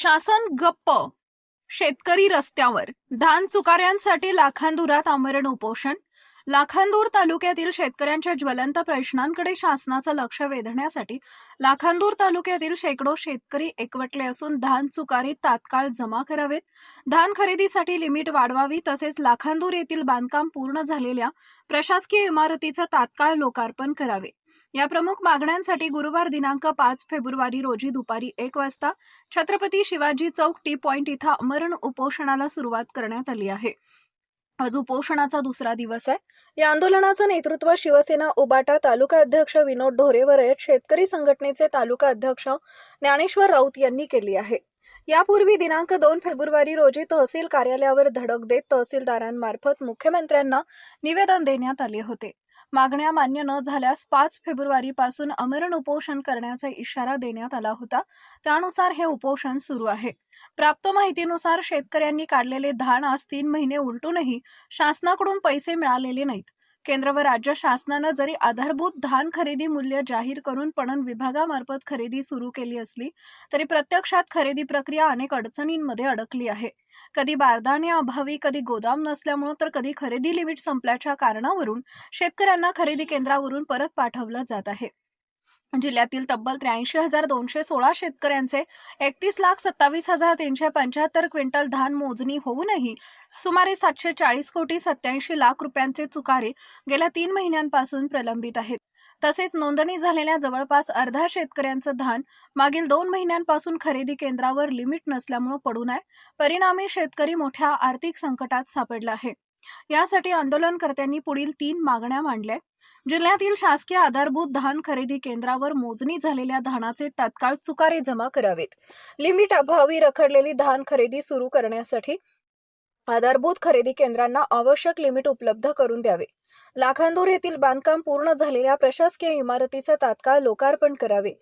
शासन गप्प. शेतकरी रस्त्यावर. धान चुकाऱ्यांसाठी लाखांदुरात आमरण उपोषण. लाखांदूर तालुक्यातील शेतकऱ्यांच्या ज्वलंत प्रश्नांकडे शासनाचं लक्ष वेधण्यासाठी लाखांदूर तालुक्यातील शेकडो शेतकरी एकवटले असून धान चुकारी तात्काळ जमा करावेत. धान खरेदीसाठी लिमिट वाढवावी तसेच लाखांदूर येथील बांधकाम पूर्ण झालेल्या प्रशासकीय इमारतीचं तात्काळ लोकार्पण करावे. या प्रमुख मागण्यांसाठी गुरुवार दिनांक पाच फेब्रुवारी रोजी दुपारी एक वाजता छत्रपती शिवाजी चौक टी पॉइंट इथं अमरण उपोषणाला सुरुवात करण्यात आली आहे. आज उपोषणाचा दुसरा दिवस आहे. या आंदोलनाचं नेतृत्व शिवसेना उबाटा तालुका अध्यक्ष विनोद ढोरे व रयत शेतकरी संघटनेचे तालुका अध्यक्ष ज्ञानेश्वर राऊत यांनी केली आहे. यापूर्वी दिनांक दोन फेब्रुवारी रोजी तहसील कार्यालयावर धडक देत तहसीलदारांमार्फत मुख्यमंत्र्यांना निवेदन देण्यात आले होते. मागण्या मान्य न झाल्यास पाच फेब्रुवारीपासून अमरण उपोषण करण्याचा इशारा देण्यात आला होता. त्यानुसार हे उपोषण सुरू आहे. प्राप्त माहितीनुसार शेतकऱ्यांनी काढलेले धान आज तीन महिने उलटूनही शासनाकडून पैसे मिळालेले नाहीत. केंद्र व राज्य शासनानं जरी आधारभूत धान खरेदी मूल्य जाहीर करून पणन विभागामार्फत खरेदी सुरू केली असली तरी प्रत्यक्षात खरेदी प्रक्रिया अनेक अडचणींमध्ये अडकली आहे. कधी बारदाने अभावी कधी गोदाम नसल्यामुळं तर कधी खरेदी लिमिट संपल्याच्या कारणावरून शेतकऱ्यांना खरेदी केंद्रावरून परत पाठवलं जात आहे. जिल्ह्यातील तब्बल त्र्याऐंशी हजार दोनशे सोळा शेतकऱ्यांचे एकतीस लाख सत्तावीस हजार तीनशे पंच्याहत्तर क्विंटल धान मोजणी होऊनही सुमारे सातशे चाळीस कोटी सत्याऐंशी लाख रुपयांचे चुकारे गेल्या तीन महिन्यांपासून प्रलंबित आहेत. तसेच नोंदणी झालेल्या जवळपास अर्धा शेतकऱ्यांचं धान मागील दोन महिन्यांपासून खरेदी केंद्रावर लिमिट नसल्यामुळे पडून आहे परिणामी शेतकरी मोठ्या आर्थिक संकटात सापडला आहे. यासाठी आंदोलनकर्त्यांनी पुढील तीन मागण्या मांडल्या. जिल्ह्यातील शासकीय आधारभूत धान खरेदी केंद्रावर मोजणी झालेल्या धानाचे तात्काळ चुकारे जमा करावेत. लिमिट अभावी रखडलेली धान खरेदी सुरू करण्यासाठी आधारभूत खरेदी केंद्रांना आवश्यक लिमिट उपलब्ध करून द्यावे. लाखांदूर येथील बांधकाम पूर्ण झालेल्या प्रशासकीय इमारतीचं तात्काळ लोकार्पण करावे.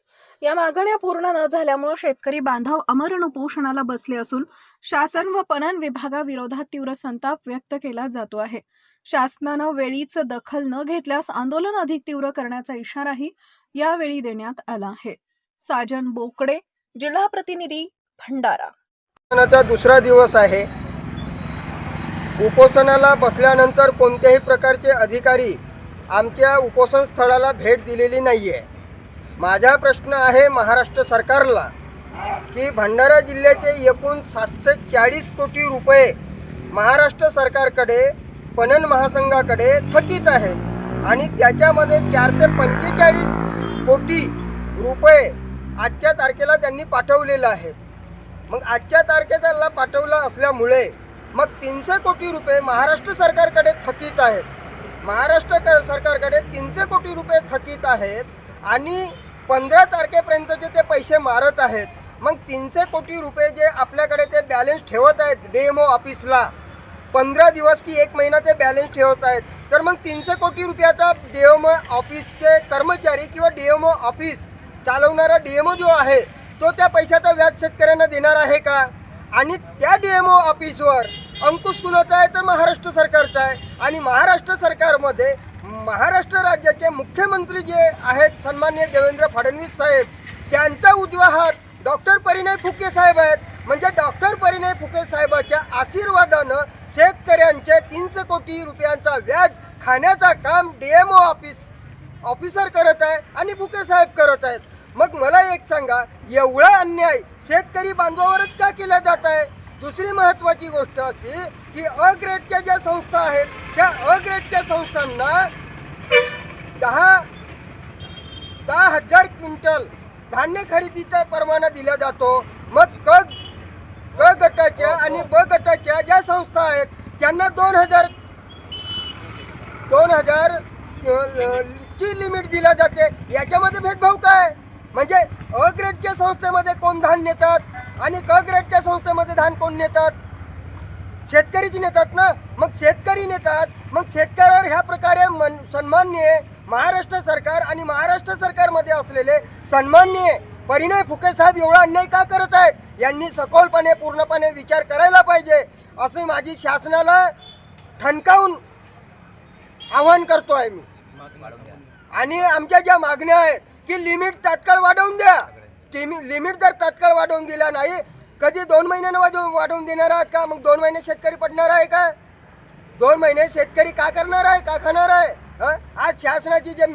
या मागण्या पूर्ण न झाल्यामुळे शेतकरी बांधव अमरण उपोषणाला बसले असून शासन व पणन विभागाविरोधात तीव्र संताप व्यक्त केला जातो आहे. शासनानं वेळीच दखल न घेतल्यास आंदोलन अधिक तीव्र करण्याचा इशाराही यावेळी देण्यात आला आहे. साजन बोकडे जिल्हा प्रतिनिधी भंडारा. दुसरा दिवस आहे. उपोषणाला बसल्यानंतर कोणत्याही प्रकारचे अधिकारी आमच्या उपोषण स्थळाला भेट दिलेली नाही आहे माझा प्रश्न आहे महाराष्ट्र सरकारला की भंडारा जिल्ह्याचे एकूण सातशे चाळीस कोटी रुपये महाराष्ट्र सरकारकडे पणन महासंघाकडे थकीत आहेत आणि त्याच्यामध्ये चारशे पंचेचाळीस कोटी रुपये आजच्या तारखेला त्यांनी पाठवलेलं आहे मग आजच्या तारखेला पाठवलं असल्यामुळे मग तीनशे कोटी रुपये महाराष्ट्र सरकारकडे थकीत आहेत. महाराष्ट्र सरकारकडे तीनशे कोटी रुपये थकीत आहेत आणि पंधरा तारखेपर्यंतचे ते पैसे मारत आहेत. मग तीनशे कोटी रुपये जे आपल्याकडे ते बॅलन्स ठेवत आहेत डी एम ओ ऑफिसला पंधरा दिवस की एक महिना ते बॅलन्स ठेवत आहेत. तर मग तीनशे कोटी रुपयाचा डी एम ओ ऑफिसचे कर्मचारी किंवा डी एम ओ ऑफिस चालवणारा डी एम ओ जो आहे तो त्या पैशाचा व्याज शेतकऱ्यांना देणार आहे का? आणि त्या डी एम ओ ऑफिसवर अंकुश कुणाचा आहे तर महाराष्ट्र सरकारचा आहे. आणि महाराष्ट्र सरकारमध्ये महाराष्ट्र राज्याचे मुख्यमंत्री जे आहेत सन्मान्य देवेंद्र फडणवीस साहेब त्यांचा उजवा हात डॉक्टर परिणय फुके साहेब आहेत. म्हणजे डॉक्टर परिणय फुके साहेबाच्या आशीर्वादानं शेतकऱ्यांचे तीनशे कोटी रुपयांचा व्याज खाण्याचा काम D M O office officer करत आहे आणि फुके साहेब करत आहेत. मग मला एक सांगा एवढा अन्याय शेतकरी बांधवावरच का केला जात आहे? दुसरी महत्त्वाची गोष्ट अशी की अ ग्रेडच्या ज्या संस्था आहेत त्या अ ग्रेडच्या संस्थांना दहा दहा हजार क्विंटल धान्य खरेदीचा परवाना दिला जातो. मग क क गटाच्या आणि ब गटाच्या ज्या संस्था आहेत त्यांना दोन हजार दोन हजार ची लिमिट दिला जाते. याच्यामध्ये भेदभाव काय? म्हणजे अ ग्रेडच्या संस्थेमध्ये कोण धान नेतात आणि क ग्रेडच्या संस्थेमध्ये धान कोण नेतात? शेतकरीच नेतात ना? मग शेतकरी नेतात. मग शेतकऱ्यावर ह्या प्रकारे मन सन्माननीय महाराष्ट्र सरकार आणि महाराष्ट्र सरकारमध्ये असलेले सन्माननीय परिणय फुके साहेब एवढा अन्याय का करत आहेत? यांनी सखोलपणे पूर्णपणे विचार करायला पाहिजे असे माझी शासनाला ठणकावून आव्हान करतो आहे मी. आणि आमच्या ज्या मागण्या आहेत की लिमिट तात्काळ वाढवून द्या. लिमिट जर तात्काळ वाढवून दिला नाही कधी दोन महिन्यानं वाढवून वाढवून देणार आहात का? मग दोन महिने शेतकरी पडणार आहे का? दोन महिने शेतकरी का करणार आहे? का खाणार आहे? आज शासनाची जे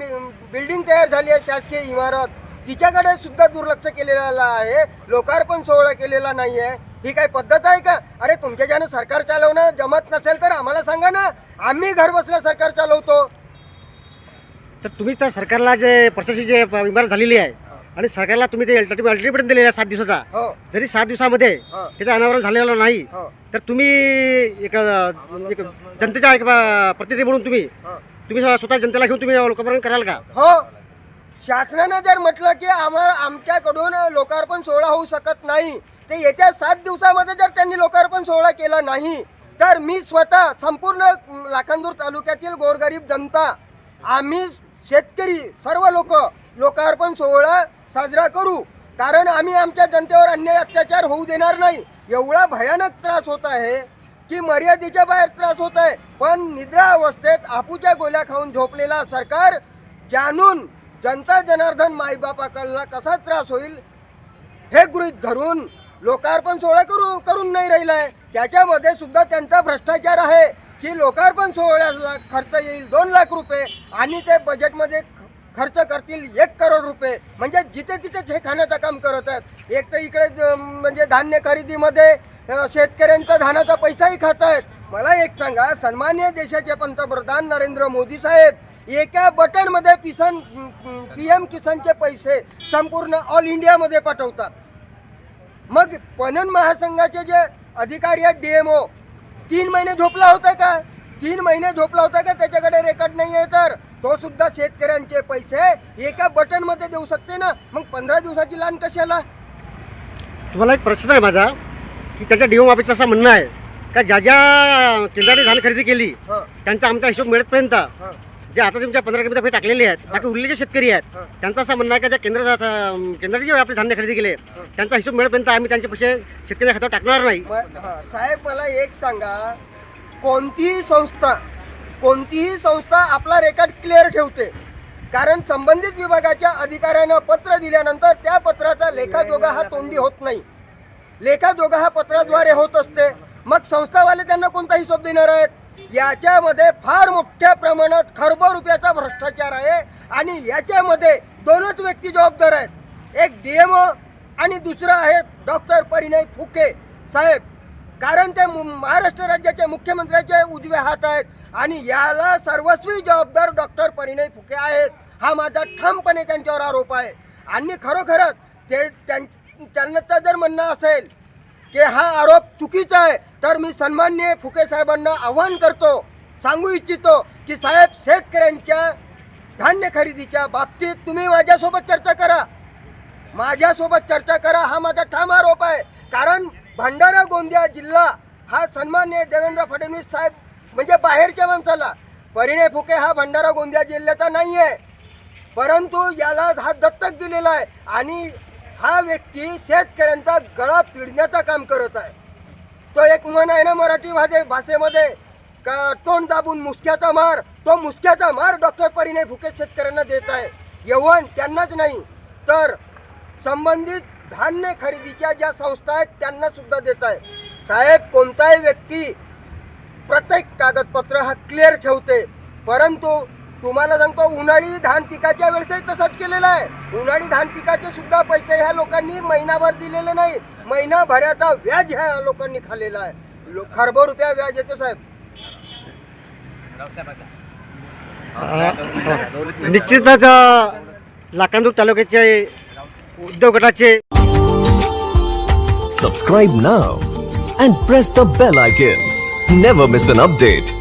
बिल्डिंग तयार झाली आहे शासकीय इमारत तिच्याकडे सुद्धा दुर्लक्ष केलेलं आहे. लोकार्पण सोहळा केलेला नाही आहे. ही काही पद्धत आहे का? अरे तुमच्या ज्यानं सरकार चालवणं जमत नसेल तर आम्हाला सांगा ना. आम्ही घर बसल्या सरकार चालवतो. तर तुम्ही त्या सरकारला जे प्रशासनाची जे इमारत झालेली आहे आणि सरकारला तुम्ही ते अल्टिमेट दिलेला आहे सात दिवसाचा. हो. जरी सात दिवसामध्ये त्याचं अनावरण झालेलं नाही हो. तर तुम्ही एक एक जनतेच्या एक प्रतिनिधी म्हणून तुम्ही तुम्ही स्वतः जनतेला घेऊन तुम्ही लोकांपर्यंत कराल का? हो. शासनानं जर म्हटलं की आम्हाला आमच्याकडून लोकार्पण सोहळा होऊ शकत नाही ते येत्या सात दिवसामध्ये जर त्यांनी लोकार्पण सोहळा केला नाही तर मी स्वतः संपूर्ण लाखांदूर तालुक्यातील गोरगरीब जनता आम्ही शेतकरी सर्व लोक लोकार्पण सोहळा साजरा करू. कारण आम्ही आमच्या जनतेवर अन्याय अत्याचार होऊ देणार नाही. एवढा भयानक त्रास होत आहे की मर्यादेच्या बाहेर त्रास होत आहे. पण निद्रा अवस्थेत आपूच्या गोळ्या खाऊन झोपलेला सरकार जाणून जनता जनार्दन माईबापाकडला कसा त्रास होईल हे गृहीत धरून लोकार्पण सोहळा करू करून नाही राहिला आहे त्याच्यामध्ये सुद्धा त्यांचा भ्रष्टाचार आहे. की लोकार्पण सोहळ्याला खर्च येईल दोन लाख रुपये आणि ते बजेटमध्ये खर्च करतील एक करोड रुपये. म्हणजे जिथे तिथे हे खाण्याचं काम करत आहेत एक तर इकडे म्हणजे धान्य खरेदीमध्ये शेतकऱ्यांचा धानाचा पैसाही खात आहेत. मला एक सांगा सन्मान्य देशाचे पंतप्रधान नरेंद्र मोदी साहेब एका बटनमध्ये पिसन पी एम किसानचे पैसे संपूर्ण ऑल इंडियामध्ये पाठवतात. मग पणन महासंघाचे जे अधिकारी आहेत डी एम ओ तीन महिने झोपला होता का? तीन महिने झोपला होता का? त्याच्याकडे रेकॉर्ड नाही आहे तर. तो सुद्धा शेतकऱ्यांचे पैसे एका बटनमध्ये देऊ शकते ना? मग पंधरा दिवसाची लान कशाला? तुम्हाला एक प्रश्न आहे माझा की त्यांच्या डीओ ऑफिसचं असं म्हणणं आहे का ज्या ज्या केंद्राने धान खरेदी केली त्यांचा आमचा हिशोब मिळतपर्यंत हं, जे आता तुमच्या पंधरा किलोमीटर फी टाकलेली आहेत बाकी उरलेले जे शेतकरी आहेत. त्यांचं असं म्हणणं आहे की ज्या केंद्र केंद्राने जे आपले धान्य खरेदी केले त्यांचा हिशोब मिळेपर्यंत आम्ही त्यांचे पैसे शेतकऱ्याच्या खात्यावर टाकणार नाही. साहेब मला एक सांगा. कोणतीही संस्था कोणतीही संस्था आपला रेकॉर्ड क्लिअर ठेवते. कारण संबंधित विभागाच्या अधिकाऱ्यानं पत्र दिल्यानंतर त्या पत्राचा लेखाजोगा हा तोंडी होत नाही. लेखाजोगा हा पत्राद्वारे होत असते. मग संस्थावाले त्यांना कोणता हिशोब देणार आहेत? याच्यामध्ये फार मोठ्या प्रमाणात खरबो रुपयाचा भ्रष्टाचार आहे आणि याच्यामध्ये दोनच व्यक्ती जबाबदार आहेत. एक डीएमओ आणि दुसरं आहे डॉक्टर परिणय फुके साहेब. कारण ते महाराष्ट्र राज्याचे मुख्यमंत्र्याचे उजवे हात आहेत आणि याला सर्वस्वी जबाबदार डॉक्टर परिणय फुके आहेत. हा माझा ठामपणे त्यांच्यावर आरोप आहे. आणि खरोखरच ते त्यां- त्यांचं जर म्हणणं असेल की हा आरोप चुकीचा आहे. तर मी सन्मान्य फुके साहेबांना आव्हान करतो सांगू इच्छितो की साहेब शेतकऱ्यांच्या धान्य खरेदीच्या बाबतीत तुम्ही माझ्यासोबत चर्चा करा. माझ्यासोबत चर्चा करा हा माझा ठाम आरोप आहे. कारण भंडारा गोंदिया जिल्हा हा सन्मान्य देवेंद्र फडणवीस साहेब म्हणजे बाहेरच्या माणसाला. परिणय फुके हा भंडारा गोंदिया जिल्ह्याचा नाही आहे परंतु याला हा दत्तक दिलेला आहे. आणि हा व्यक्ती शेतकऱ्यांचा गळा पिडण्याचं काम करत आहे. तो एक म्हण आहे ना मराठी भाषे भाषेमध्ये का तोंड दाबून मुसक्याचा मार तो मुसक्याचा मार डॉक्टर परिणय फुके शेतकऱ्यांना देत आहे. यवन त्यांनाच नाही तर संबंधित धान्य खरेदीच्या ज्या संस्था आहेत त्यांना सुद्धा देत आहे. साहेब कोणताही व्यक्ती प्रत्येक कागदपत्र हा क्लिअर ठेवते परंतु तुम्हाला सांगतो उन्हाळी धान पिकाच्या वेळेसही तसाच केलेला आहे उन्हाळी धान पिकाचे सुद्धा पैसे ह्या लोकांनी महिनाभर दिलेले नाही महिनाभराचा व्याज ह्या लोकांनी खाल्लेला आहे लो- खरबो रुपया व्याज येते साहेब निश्चितच लाखांदूर तालुक्याचे उद्योग गटाचे Subscribe now and press the bell icon. Never miss an update.